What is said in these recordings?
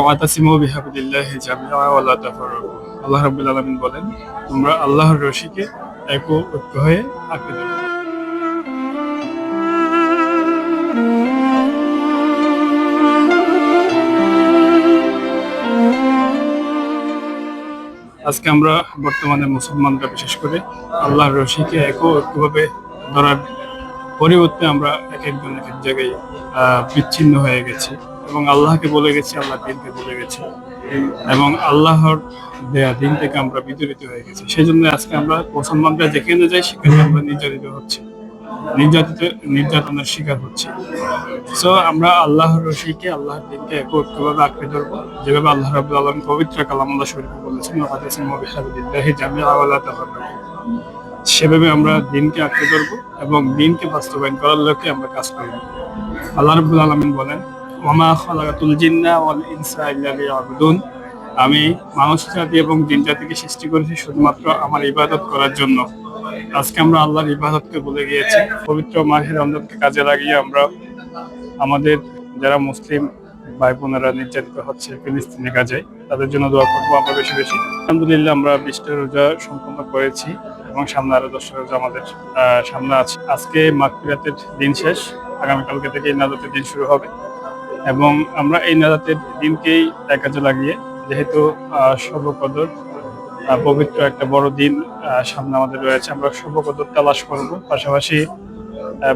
ওয়াতাসিমু বিহাবিলিল্লাহি জামিআ ওয়া লা তাফাররাকু। আল্লাহ রাব্বুল আলামিন বলেন, তোমরা আল্লাহর রশিকে এক ঐক্য হয়ে আঁকড়ে আজকে আমরা বর্তমানে মুসলমানরা, বিশেষ করে আল্লাহর রশিকে এক ঐক্যভাবে ধরার পরিবর্তে আমরা এক একজন এক এক জায়গায় বিচ্ছিন্ন হয়ে গেছি। এবং আল্লাহকে বলে গেছি, আল্লাহ দিনকে বলে গেছি। এবং আল্লাহর দেয়া দিন থেকে আমরা বিচলিত হয়ে গেছি। সেই জন্য আজকে আমরা মুসলমানরা যেখানে যাই, সেখানে আমরা নির্যাতিত হচ্ছি। নির্যাতিত, নির্যাতনের শিকার হচ্ছি। সো আমরা আল্লাহর রশিকে, আল্লাহর দিনকে একত্রভাবে আঁকড়ে ধরবো। যেভাবে আল্লাহ রাবুল আলম পবিত্র কালামুল্লাহ শরীফ বলেছেন সেভাবে আমরা দিনকে আঁকড়ে ধরবো এবং দিনকে বাস্তবায়ন করার লক্ষ্যে আমরা কাজ করব। আল্লাহ রাব্বুল আলামিন বলেন আমি মানুষ জাতি এবং জিন জাতিকে সৃষ্টি করেছি শুধুমাত্র আমার ইবাদত করার জন্য। আজকে আমরা আল্লাহর ইবাদতকে ভুলে গিয়েছি। পবিত্র মাহের রমজানকে কাজে লাগিয়ে আমরা আমাদের যারা মুসলিম ভাই বোনেরা নির্যাতিত হচ্ছে ফিলিস্তিনে কাজে, তাদের জন্য দোয়া করব আমরা বেশি বেশি। আলহামদুলিল্লাহ আমরা বিশটা রোজা সম্পন্ন করেছি এবং সামনে আরও দশটা রোজা আমাদের সামনে আছে। আজকে মাগফিরাতের দিন শেষ। আগামীকালকে থেকে এই নাজাতের দিন শুরু হবে। এবং আমরা এই নাজাতের দিনকেই এক কাজে লাগিয়ে, যেহেতু সর্বকদর পবিত্র একটা বড় দিন সামনে আমাদের রয়েছে, আমরা সর্বকদর তালাশ করব। পাশাপাশি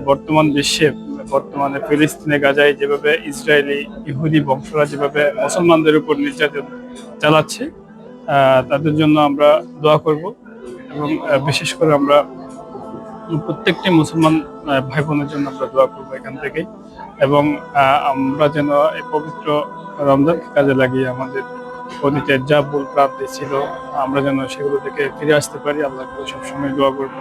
বর্তমান বিশ্বে, বর্তমানে ফিলিস্তিনে, গাজায় যেভাবে ইসরায়েলি ইহুদি বংশরা যেভাবে মুসলমানদের উপর নির্যাতন চালাচ্ছে তাদের জন্য আমরা দোয়া করব এবং বিশেষ করে আমরা প্রত্যেকটি মুসলমান ভাই বোনের জন্য আমরা দোয়া করব এখান থেকে। এবং আমরা যেন এই পবিত্র রমজানকে কাজে লাগিয়ে আমাদের অতীতের যা ভুল প্রাপ্তি ছিল, আমরা যেন সেগুলো থেকে ফিরে আসতে পারি। আল্লাহ সবসময় দোয়া করব